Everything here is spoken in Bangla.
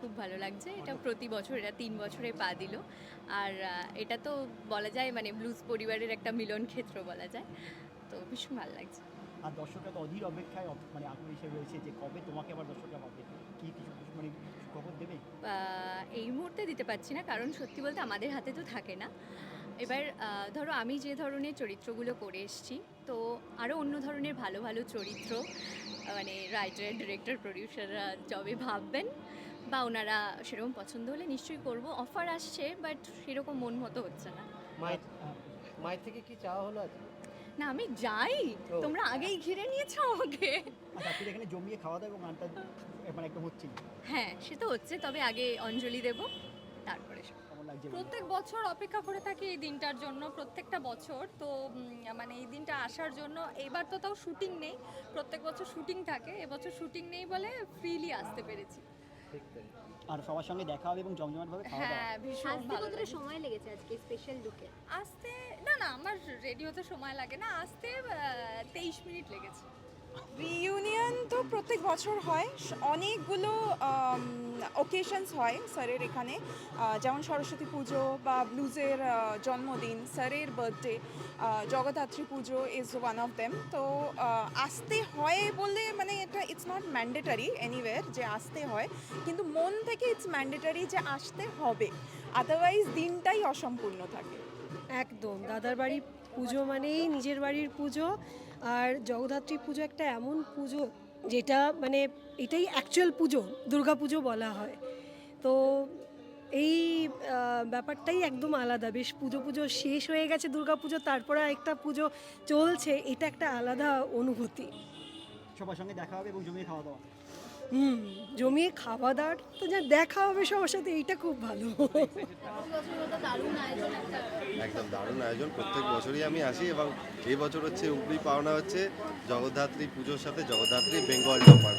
খুব ভালো লাগছে। এটা প্রতি বছর এটা তিন বছরে পা দিল। আর এটা তো বলা যায় মানে ব্লুজ পরিবারের একটা মিলন ক্ষেত্র বলা যায়। তো ভীষণ ভালো লাগছে। আর দর্শকরা তো অধীর অপেক্ষায় মানে আগ্রহ হিসেবে রয়েছে যে কবে তোমাকে আবার দর্শকরা পাবে? কি কিছু মানে খবর দেবে? এই মুহূর্তে দিতে পারছি না কারণ সত্যি বলতে আমাদের হাতে তো থাকে না। এবার ধরো আমি যে ধরনের চরিত্রগুলো করে এসেছি তো আরও অন্য ধরনের ভালো ভালো চরিত্র মানে রাইটার ডিরেক্টর প্রডিউসাররা যবে ভাববেন বা ওনারা সেরকম পছন্দ হলে নিশ্চয়ই করব। অফার আসছে বাট সেরকম মন মতো হচ্ছে না। মায়ের থেকে কি চাওয়া হলো আজকে? না আমি যাই। তোমরা আগেই ঘিরে নিয়েছো আমাকে। আর তারপরে এখানে জমিয়ে খাওয়া দাওয়া এবং গানটা মানে একদম হচ্ছে হ্যাঁ সে তো হচ্ছে তবে আগে অঞ্জলি দেব তারপরে সব। কেমন লাগছে প্রত্যেক বছর অপেক্ষা করে থাকি এই দিনটার জন্য প্রত্যেকটা বছর। তো মানে এই দিনটা আসার জন্য এবার তো তাও শুটিং নেই। প্রত্যেক বছর শুটিং থাকে এবছর শুটিং নেই বলে ফ্রিলি আসতে পেরেছি। আর সবার সঙ্গে দেখা হবে এবং জমজমাটভাবে খাওয়া হ্যাঁ ভীষণ ভালো কতটা সময় লেগেছে আজকে স্পেশাল লুকে আসতে না না আমার রেডি হতে সময় লাগে না। আসতে তেইশ মিনিট লেগেছে। প্রত্যেক বছর হয়। অনেকগুলো ওকেশনস হয় স্যারের এখানে। যেমন সরস্বতী পুজো বা ব্লুজের জন্মদিন, স্যারের birthday Jagaddhatri Puja is one of them তো আসতে হয় বলে মানে এটা ইটস নট ম্যান্ডেটারি এনিওয়ের যে আসতে হয়। কিন্তু মন থেকে ইটস ম্যান্ডেটারি যে আসতে হবে। আদারওয়াইজ দিনটাই অসম্পূর্ণ থাকে। একদম। দাদার বাড়ি পুজো মানেই নিজের বাড়ির পুজো। আর জগদ্ধাত্রী পুজো একটা এমন পুজো যেটা মানে এটাই অ্যাকচুয়াল পুজো, দুর্গা পুজো বলা হয়। তো এই ব্যাপারটাই একদম আলাদা। বেশ পুজো পুজো শেষ হয়ে গেছে দুর্গা পুজো, তারপরে একটা পুজো চলছে, এটা একটা আলাদা অনুভূতি। সবার সঙ্গে দেখা হবে এবং জমিয়ে খাওয়া দাওয়া। হুম জমিয়ে খাওয়া দাওয়ার তো যা দেখা হবে সবার সাথে এইটা খুব ভালো। একদম দারুণ আয়োজন প্রত্যেক বছরই আমি আসি এবং এই বছর হচ্ছে উপরি পাওনা হচ্ছে জগদ্ধাত্রী পুজোর সাথে জগদ্ধাত্রী বেঙ্গল টপার